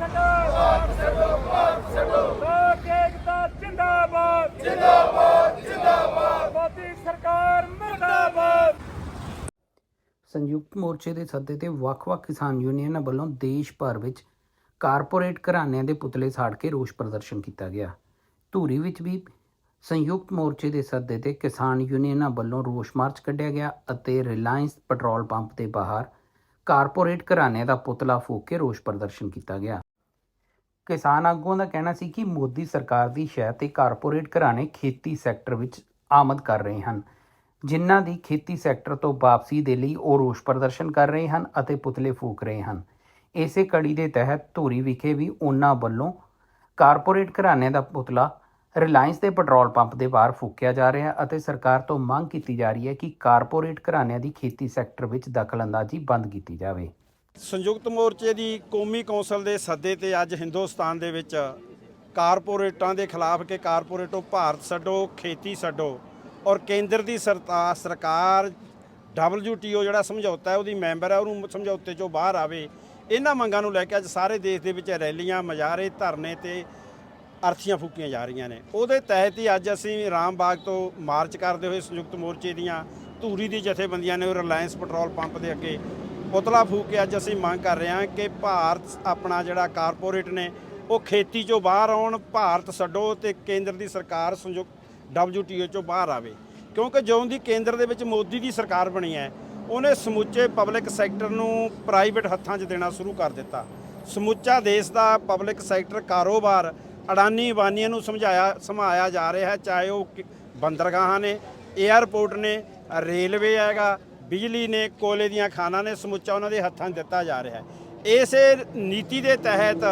ਛੱਡੋ ਭਾਰਤ ਛੱਡੋ ਭਾਰਤ ਛੱਡੋ ਲੋਕ ਏਕਤਾ ਜਿੰਦਾਬਾਦ ਜਿੰਦਾਬਾਦ ਜਿੰਦਾਬਾਦ ਮੋਦੀ ਸਰਕਾਰ ਮੁਰਦਾਬਾਦ ਸੰਯੁਕਤ ਮੋਰਚੇ ਦੇ ਸੱਦੇ ਤੇ ਵੱਖ-ਵੱਖ ਕਿਸਾਨ ਯੂਨੀਅਨਾਂ ਵੱਲੋਂ ਦੇਸ਼ ਭਰ ਵਿੱਚ ਕਾਰਪੋਰੇਟ ਘਰਾਣਿਆਂ ਦੇ ਪੁਤਲੇ ਸਾੜ ਕੇ ਰੋਸ ਪ੍ਰਦਰਸ਼ਨ ਕੀਤਾ ਗਿਆ। ਧੂਰੀ ਵਿੱਚ ਵੀ ਸੰਯੁਕਤ ਮੋਰਚੇ ਦੇ ਸੱਦੇ ਤੇ ਕਿਸਾਨ ਯੂਨੀਅਨਾਂ ਵੱਲੋਂ ਰੋਸ ਮਾਰਚ ਕੱਢਿਆ ਗਿਆ ਅਤੇ ਰਿਲਾਇੰਸ ਪੈਟਰੋਲ ਪੰਪ ਦੇ ਬਾਹਰ ਕਾਰਪੋਰੇਟ ਘਰਾਣਿਆਂ ਦਾ ਪੁਤਲਾ ਫੂਕ ਕੇ ਰੋਸ ਪ੍ਰਦਰਸ਼ਨ ਕੀਤਾ ਗਿਆ। ਕਿਸਾਨ ਆਗੂਆਂ ਦਾ ਕਹਿਣਾ ਸੀ ਕਿ ਮੋਦੀ ਸਰਕਾਰ ਦੀ ਸ਼ਹਿ ਤੇ ਕਾਰਪੋਰੇਟ ਘਰਾਣੇ ਖੇਤੀ ਸੈਕਟਰ ਵਿੱਚ ਆਮਦ ਕਰ ਰਹੇ ਹਨ, ਜਿਨ੍ਹਾਂ ਦੀ ਖੇਤੀ ਸੈਕਟਰ ਤੋਂ ਵਾਪਸੀ ਦੇ ਲਈ ਉਹ ਰੋਸ ਪ੍ਰਦਰਸ਼ਨ ਕਰ ਰਹੇ ਹਨ ਅਤੇ ਪੁਤਲੇ ਫੂਕ ਰਹੇ ਹਨ। ਇਸੇ ਕੜੀ ਦੇ ਤਹਿਤ ਧੂਰੀ ਵਿਖੇ ਵੀ ਉਹਨਾਂ ਵੱਲੋਂ ਕਾਰਪੋਰੇਟ ਘਰਾਣਿਆਂ ਦਾ ਪੁਤਲਾ ਰਿਲਾਇੰਸ ਦੇ ਪੈਟਰੋਲ ਪੰਪ ਦੇ ਬਾਹਰ ਫੂਕਿਆ ਜਾ ਰਿਹਾ ਅਤੇ ਸਰਕਾਰ ਤੋਂ ਮੰਗ ਕੀਤੀ ਜਾ ਰਹੀ ਹੈ ਕਿ ਕਾਰਪੋਰੇਟ ਘਰਾਣਿਆਂ ਦੀ ਖੇਤੀ ਸੈਕਟਰ ਵਿੱਚ ਦਖਲਅੰਦਾਜ਼ੀ ਬੰਦ ਕੀਤੀ ਜਾਵੇ। ਸੰਯੁਕਤ ਮੋਰਚੇ ਦੀ ਕੌਮੀ ਕੌਂਸਲ ਦੇ ਸੱਦੇ ਤੇ ਅੱਜ ਹਿੰਦੁਸਤਾਨ ਦੇ ਵਿੱਚ ਕਾਰਪੋਰੇਟਾਂ ਦੇ ਖਿਲਾਫ ਕਿ ਕਾਰਪੋਰੇਟੋ ਭਾਰਤ ਛੱਡੋ, ਖੇਤੀ ਛੱਡੋ ਔਰ ਕੇਂਦਰ ਦੀ ਸਰਤਾ- ਸਰਕਾਰ WTO ਜਿਹੜਾ ਸਮਝੌਤਾ ਹੈ, ਉਹਦੀ ਮੈਂਬਰ ਹੈ, ਉਹਨੂੰ ਸਮਝੌਤੇ ਚੋਂ ਬਾਹਰ ਆਵੇ, ਇਹਨਾਂ ਮੰਗਾਂ ਨੂੰ ਲੈ ਕੇ ਅੱਜ ਸਾਰੇ ਦੇਸ਼ ਦੇ ਵਿੱਚ ਰੈਲੀਆਂ, ਮਜਾਰੇ, ਧਰਨੇ ਤੇ ਅਰਥੀਆਂ ਫੂਕੀਆਂ ਜਾ ਰਹੀਆਂ ਨੇ। ਉਹਦੇ ਤਹਿਤ ਹੀ ਅੱਜ ਅਸੀਂ ਰਾਮਬਾਗ ਤੋਂ ਮਾਰਚ ਕਰਦੇ ਹੋਏ ਸੰਯੁਕਤ ਮੋਰਚੇ ਦੀਆਂ ਧੂਰੀ ਦੀ ਜਥੇਬੰਦੀਆਂ ਨੇ ਰਿਲਾਇੰਸ ਪੈਟਰੋਲ ਪੰਪ ਦੇ ਅੱਗੇ ਪੁਤਲਾ ਫੂਕ ਕੇ ਅੱਜ ਅਸੀਂ ਮੰਗ ਕਰ ਰਹੇ ਹਾਂ ਕਿ ਭਾਰਤ ਆਪਣਾ ਜਿਹੜਾ ਕਾਰਪੋਰੇਟ ਨੇ, ਉਹ ਖੇਤੀ ਚੋਂ ਬਾਹਰ ਆਉਣ, ਭਾਰਤ ਛੱਡੋ ਤੇ ਕੇਂਦਰ ਦੀ ਸਰਕਾਰ ਸੰਯੁਕਤ WTO ਚੋਂ ਬਾਹਰ ਆਵੇ। ਕਿਉਂਕਿ ਜਦੋਂ ਦੀ ਕੇਂਦਰ ਦੇ ਵਿੱਚ ਮੋਦੀ ਦੀ ਸਰਕਾਰ ਬਣੀ ਹੈ, ਉਹਨੇ ਸਮੁੱਚੇ ਪਬਲਿਕ ਸੈਕਟਰ ਨੂੰ ਪ੍ਰਾਈਵੇਟ ਹੱਥਾਂ 'ਚ ਦੇਣਾ ਸ਼ੁਰੂ ਕਰ ਦਿੱਤਾ। ਸਮੁੱਚਾ ਦੇਸ਼ ਦਾ ਪਬਲਿਕ ਸੈਕਟਰ ਕਾਰੋਬਾਰ ਅਡਾਨੀ ਬਾਨੀਆਂ ਨੂੰ ਸਮਝਾਇਆ ਸਮਾਇਆ ਜਾ ਰਿਹਾ ਹੈ, ਚਾਹੇ ਉਹ ਕਿ- ਬੰਦਰਗਾਹਾਂ ਨੇ 에ਅਰਪੋਰਟ ਨੇ, ਰੇਲਵੇ ਹੈਗਾ ਬਿਜਲੀ ਨੇ, ਕੋਲੇ ਦੀਆਂ ਖਾਨਾਂ ਨੇ ਸਮੁੱਚਾ ਉਹਨਾਂ ਦੇ ਹੱਥਾਂ 'ਚ ਦਿੱਤਾ ਜਾ ਰਿਹਾ ਹੈ। ਇਸੇ ਨੀਤੀ ਦੇ ਤਹਿਤ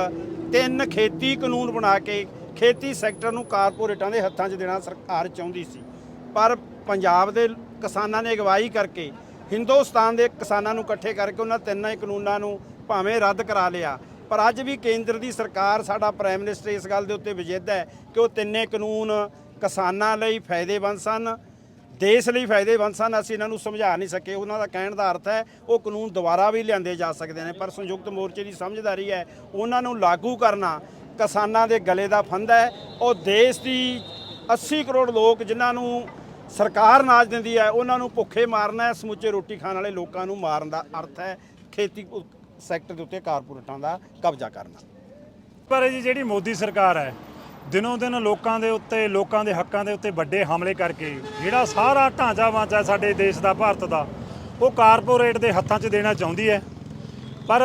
ਤਿੰਨ ਖੇਤੀ ਕਾਨੂੰਨ ਬਣਾ ਕੇ ਖੇਤੀ ਸੈਕਟਰ ਨੂੰ ਕਾਰਪੋਰੇਟਾਂ ਦੇ ਹੱਥਾਂ 'ਚ ਦੇਣਾ ਸਰਕਾਰ ਚਾਹੁੰਦੀ ਸੀ। ਪਰ ਪੰਜਾਬ ਦੇ ਕਿਸਾਨਾਂ ਨੇ ਅਗਵਾਈ ਕਰਕੇ ਹਿੰਦੁਸਤਾਨ ਦੇ ਕਿਸਾਨਾਂ ਨੂੰ ਇਕੱਠੇ ਕਰਕੇ ਉਹਨਾਂ ਤਿੰਨਾਂ ਹੀ ਕਾਨੂੰਨਾਂ ਨੂੰ ਭਾਵੇਂ ਰੱਦ ਕਰਾ ਲਿਆ। ਪਰ ਅੱਜ ਵੀ ਕੇਂਦਰ ਦੀ ਸਰਕਾਰ ਸਾਡਾ ਪ੍ਰਾਈਮ ਮਿਨਿਸਟਰ ਇਸ ਗੱਲ ਦੇ ਉੱਤੇ ਵਿਜੇਦ ਹੈ ਕਿ ਉਹ ਤਿੰਨੇ ਕਾਨੂੰਨ ਕਿਸਾਨਾਂ ਲਈ ਫਾਇਦੇਮੰਦ ਸਨ। ਦੇਸ਼ ਲਈ ਫਾਇਦੇਮੰਦ ਸਨ। ਅਸੀਂ ਇਹਨਾਂ ਨੂੰ ਸਮਝਾ ਨਹੀਂ ਸਕੇ। ਉਹਨਾਂ ਦਾ ਕਹਿਣ ਦਾ ਅਰਥ ਹੈ, ਉਹ ਕਾਨੂੰਨ ਦੁਬਾਰਾ ਵੀ ਲਿਆਂਦੇ ਜਾ ਸਕਦੇ ਨੇ। ਪਰ ਸੰਯੁਕਤ ਮੋਰਚੇ ਦੀ ਸਮਝਦਾਰੀ ਹੈ, ਉਹਨਾਂ ਨੂੰ ਲਾਗੂ ਕਰਨਾ ਕਿਸਾਨਾਂ ਦੇ ਗਲੇ ਦਾ ਫੰਦਾ ਹੈ। ਉਹ ਦੇਸ਼ ਦੀ 80 ਕਰੋੜ ਲੋਕ ਜਿਨ੍ਹਾਂ ਨੂੰ ਸਰਕਾਰ ਨਾਜ ਦਿੰਦੀ ਹੈ, ਉਹਨਾਂ ਨੂੰ ਭੁੱਖੇ ਮਾਰਨਾ ਹੈ। ਸਮੁੱਚੇ ਰੋਟੀ ਖਾਣ ਵਾਲੇ ਲੋਕਾਂ ਨੂੰ ਮਾਰਨ ਦਾ ਅਰਥ ਹੈ, ਖੇਤੀ ਸੈਕਟਰ ਦੇ ਉੱਤੇ ਕਾਰਪੋਰੇਟਾਂ ਦਾ ਕਬਜ਼ਾ ਕਰਨਾ। ਪਰ ਇਹ ਜੀ ਜਿਹੜੀ ਮੋਦੀ ਸਰਕਾਰ ਹੈ ਦਿਨੋਂ ਦਿਨ ਲੋਕਾਂ ਦੇ ਉੱਤੇ, ਲੋਕਾਂ ਦੇ ਹੱਕਾਂ ਦੇ ਉੱਤੇ ਵੱਡੇ ਹਮਲੇ ਕਰਕੇ ਜਿਹੜਾ ਸਾਰਾ ਢਾਂਚਾ ਵਾਂਚਾ ਸਾਡੇ ਦੇਸ਼ ਦਾ, ਭਾਰਤ ਦਾ, ਉਹ ਕਾਰਪੋਰੇਟ ਦੇ ਹੱਥਾਂ 'ਚ ਦੇਣਾ ਚਾਹੁੰਦੀ ਹੈ। ਪਰ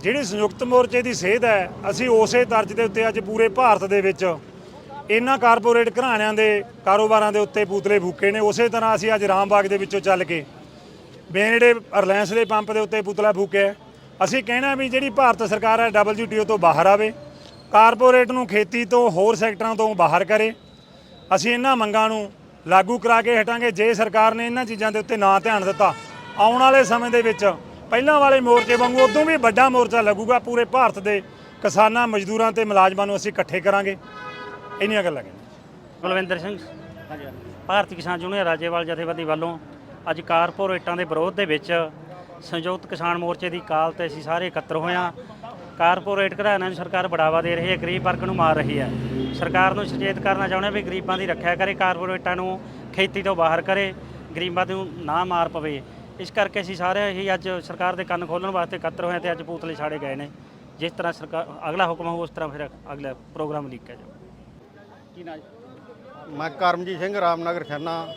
ਜਿਹੜੀ ਸੰਯੁਕਤ ਮੋਰਚੇ ਦੀ ਸੇਧ ਹੈ, ਅਸੀਂ ਉਸੇ ਤਰਜ਼ ਦੇ ਉੱਤੇ ਅੱਜ ਪੂਰੇ ਭਾਰਤ ਦੇ ਵਿੱਚ ਇਹਨਾਂ ਕਾਰਪੋਰੇਟ ਘਰਾਣਿਆਂ ਦੇ ਕਾਰੋਬਾਰਾਂ ਦੇ ਉੱਤੇ ਪੂਤਲੇ ਫੂਕੇ ਨੇ। ਉਸੇ ਤਰ੍ਹਾਂ ਅਸੀਂ ਅੱਜ ਰਾਮਬਾਗ ਦੇ ਵਿੱਚੋਂ ਚੱਲ ਕੇ ਮੇਨ ਜਿਹੜੇ ਰਿਲਾਇੰਸ ਦੇ ਪੰਪ ਦੇ ਉੱਤੇ ਪੁਤਲਾ ਫੂਕਿਆ ਅਸੀਂ ਕਹਿਣਾ ਵੀ ਜਿਹੜੀ ਭਾਰਤ ਸਰਕਾਰ ਹੈ WTO ਤੋਂ ਬਾਹਰ ਆਵੇ। ਕਾਰਪੋਰੇਟ ਨੂੰ ਖੇਤੀ ਤੋਂ ਹੋਰ ਸੈਕਟਰਾਂ ਤੋਂ ਬਾਹਰ ਕਰੇ। ਅਸੀਂ ਇਹਨਾਂ ਮੰਗਾਂ ਨੂੰ ਲਾਗੂ ਕਰਾ ਕੇ ਹਟਾਂਗੇ। ਜੇ ਸਰਕਾਰ ਨੇ ਇਹਨਾਂ ਚੀਜ਼ਾਂ ਦੇ ਉੱਤੇ ਨਾ ਧਿਆਨ ਦਿੱਤਾ, ਆਉਣ ਵਾਲੇ ਸਮੇਂ ਦੇ ਵਿੱਚ ਪਹਿਲਾਂ ਵਾਲੇ ਮੋਰਚੇ ਵਾਂਗੂ ਉਦੋਂ ਵੀ ਵੱਡਾ ਮੋਰਚਾ ਲੱਗੂਗਾ। ਪੂਰੇ ਭਾਰਤ ਦੇ ਕਿਸਾਨਾਂ, ਮਜ਼ਦੂਰਾਂ ਤੇ ਮੁਲਾਜ਼ਮਾਂ ਨੂੰ ਅਸੀਂ ਇਕੱਠੇ ਕਰਾਂਗੇ। ਇੰਨੀਆਂ ਗੱਲਾਂ ਕਹਿੰਦੇ। ਬਲਵਿੰਦਰ ਸਿੰਘ, ਭਾਰਤੀ ਕਿਸਾਨ ਯੂਨੀਅਨ ਰਾਜੇਵਾਲ ਜਥੇਬੰਦੀ ਵੱਲੋਂ ਅੱਜ ਕਾਰਪੋਰੇਟਾਂ ਦੇ ਵਿਰੋਧ ਦੇ ਵਿੱਚ ਸੰਯੁਕਤ ਕਿਸਾਨ ਮੋਰਚੇ ਦੀ ਕਾਲ ਤੇ ਅਸੀਂ ਸਾਰੇ ਇਕੱਤਰ ਹੋਏ ਹਾਂ। ਕਾਰਪੋਰੇਟ ਘਰਾਣਿਆਂ ਨੂੰ ਸਰਕਾਰ ਬੜਾਵਾ ਦੇ ਰਹੀ ਹੈ, ਗਰੀਬ ਵਰਗ ਨੂੰ ਮਾਰ ਰਹੀ ਹੈ। ਸਰਕਾਰ ਨੂੰ ਸੁਚੇਤ ਕਰਨਾ ਚਾਹੁੰਦੇ ਹਾਂ ਵੀ ਗਰੀਬਾਂ ਦੀ ਰੱਖਿਆ ਕਰੇ, ਕਾਰਪੋਰੇਟਾਂ ਨੂੰ ਖੇਤੀ ਤੋਂ ਬਾਹਰ ਕਰੇ, ਗਰੀਬਾਂ ਨੂੰ ਨਾ ਮਾਰ ਪਵੇ। ਇਸ ਕਰਕੇ ਅਸੀਂ ਸਾਰੇ ਹੀ ਅੱਜ ਸਰਕਾਰ ਦੇ ਕੰਨ ਖੋਲਣ ਵਾਸਤੇ ਇਕੱਤਰ ਹੋਏ ਹਾਂ ਤੇ ਅੱਜ ਪੂਤਲੇ ਛਾੜੇ ਗਏ ਨੇ। ਜਿਸ ਤਰ੍ਹਾਂ ਸਰਕਾਰ ਅਗਲਾ ਹੁਕਮ ਹੋਊ, ਉਸ ਤਰ੍ਹਾਂ ਫਿਰ ਅਗਲਾ ਪ੍ਰੋਗਰਾਮ ਲਿਖਿਆ ਜਾਊ ਮੈਂ ਕਰਮਜੀਤ ਸਿੰਘ, ਰਾਮਨਗਰ ਖੰਨਾ,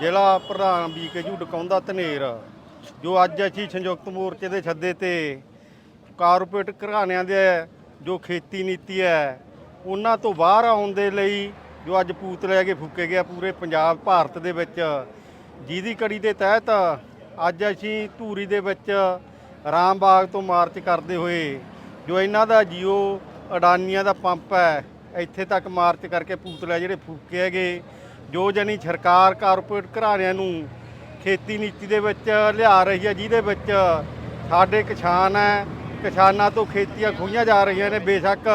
ਜ਼ਿਲ੍ਹਾ ਪ੍ਰਧਾਨ ਬੀਕੇਯੂ ਡਕਾਉਂਦਾ ਧਨੇਰ, ਜੋ ਅੱਜ ਅਸੀਂ ਸੰਯੁਕਤ ਮੋਰਚੇ ਦੇ ਛੱਦੇ ਤੇ ਕਾਰਪੋਰੇਟ ਘਰਾਣਿਆਂ ਦੇ ਜੋ ਖੇਤੀ ਨੀਤੀ ਹੈ, ਉਹਨਾਂ ਤੋਂ ਬਾਹਰ ਆਉਣ ਦੇ ਲਈ ਜੋ ਅੱਜ ਪੂਤਲੇ ਹੈਗੇ ਫੂਕੇ ਗਿਆ ਪੂਰੇ ਪੰਜਾਬ, ਭਾਰਤ ਦੇ ਵਿੱਚ, ਜਿਹਦੀ ਕੜੀ ਦੇ ਤਹਿਤ ਅੱਜ ਅਸੀਂ ਧੂਰੀ ਦੇ ਵਿੱਚ ਰਾਮ ਬਾਗ ਤੋਂ ਮਾਰਚ ਕਰਦੇ ਹੋਏ, ਜੋ ਇਹਨਾਂ ਦਾ ਜੀਓ ਅਡਾਨੀਆਂ ਦਾ ਪੰਪ ਹੈ, ਇੱਥੇ ਤੱਕ ਮਾਰਚ ਕਰਕੇ ਪੂਤਲੇ ਜਿਹੜੇ ਫੂਕੇ ਹੈਗੇ, ਜੋ ਜਾਨੀ ਸਰਕਾਰ ਕਾਰਪੋਰੇਟ ਘਰਾਣਿਆਂ ਨੂੰ ਖੇਤੀ ਨੀਤੀ ਦੇ ਵਿੱਚ ਲਿਆ ਰਹੀ ਹੈ, ਜਿਹਦੇ ਵਿੱਚ ਸਾਡੇ ਕਿਸਾਨ ਹੈ ਕਿਸਾਨਾਂ ਤੋਂ ਖੇਤੀਆਂ ਖੋਹੀਆਂ ਜਾ ਰਹੀਆਂ ਨੇ, ਬੇਸ਼ੱਕ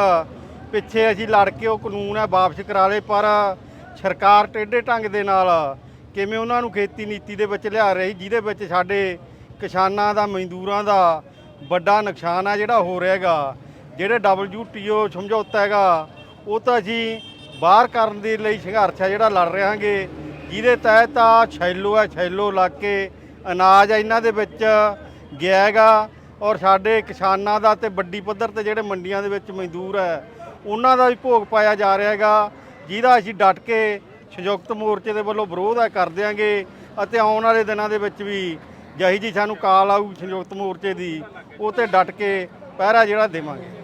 ਪਿੱਛੇ ਅਸੀਂ ਲੜ ਕੇ ਉਹ ਕਾਨੂੰਨ ਹੈ, ਵਾਪਸ ਕਰਾ ਲਏ, ਪਰ ਸਰਕਾਰ ਟੇਢੇ ਢੰਗ ਦੇ ਨਾਲ ਕਿਵੇਂ ਉਹਨਾਂ ਨੂੰ ਖੇਤੀ ਨੀਤੀ ਦੇ ਵਿੱਚ ਲਿਆ ਰਹੀ, ਜਿਹਦੇ ਵਿੱਚ ਸਾਡੇ ਕਿਸਾਨਾਂ ਦਾ, ਮਜ਼ਦੂਰਾਂ ਦਾ ਵੱਡਾ ਨੁਕਸਾਨ ਆ ਜਿਹੜਾ ਹੋ ਰਿਹਾ ਹੈਗਾ, ਜਿਹੜੇ WTO ਸਮਝੌਤਾ ਹੈਗਾ, ਉਹ ਤਾਂ ਅਸੀਂ ਬਾਹਰ ਕਰਨ ਦੇ ਲਈ ਸੰਘਰਸ਼ ਹੈ, ਜਿਹੜਾ ਲੜ ਰਹੇ ਹਾਂਗੇ ਜਿਹਦੇ ਤਹਿਤ ਆ ਛੈਲੋ ਹੈ, ਛੈਲੋ ਲਾ ਕੇ ਅਨਾਜ ਆ ਇਹਨਾਂ ਦੇ ਵਿੱਚ ਗਿਆ ਹੈਗਾ ਔਰ ਸਾਡੇ ਕਿਸਾਨਾਂ ਦਾ ਤੇ ਵੱਡੀ ਪੱਧਰ ਤੇ ਜਿਹੜੇ ਮੰਡੀਆਂ ਦੇ ਵਿੱਚ ਮਜ਼ਦੂਰ ਹੈ, ਉਹਨਾਂ ਦਾ ਵੀ ਭੋਗ ਪਾਇਆ ਜਾ ਰਿਹਾ ਹੈਗਾ। ਜਿਹਦਾ ਅਸੀਂ ਡਟ ਕੇ ਸੰਯੁਕਤ ਮੋਰਚੇ ਦੇ ਵੱਲੋਂ ਵਿਰੋਧ ਹੈ ਕਰ ਦਿਆਂਗੇ ਅਤੇ ਆਉਣ ਵਾਲੇ ਦਿਨਾਂ ਦੇ ਵਿੱਚ ਵੀ ਜਿਹੀ ਜੀ ਸਾਨੂੰ ਕਾਲ ਆਊ ਸੰਯੁਕਤ ਮੋਰਚੇ ਦੀ, ਉਹ ਤੇ ਡਟ ਕੇ ਪਹਿਰਾ ਜਿਹੜਾ ਦੇਵਾਂਗੇ।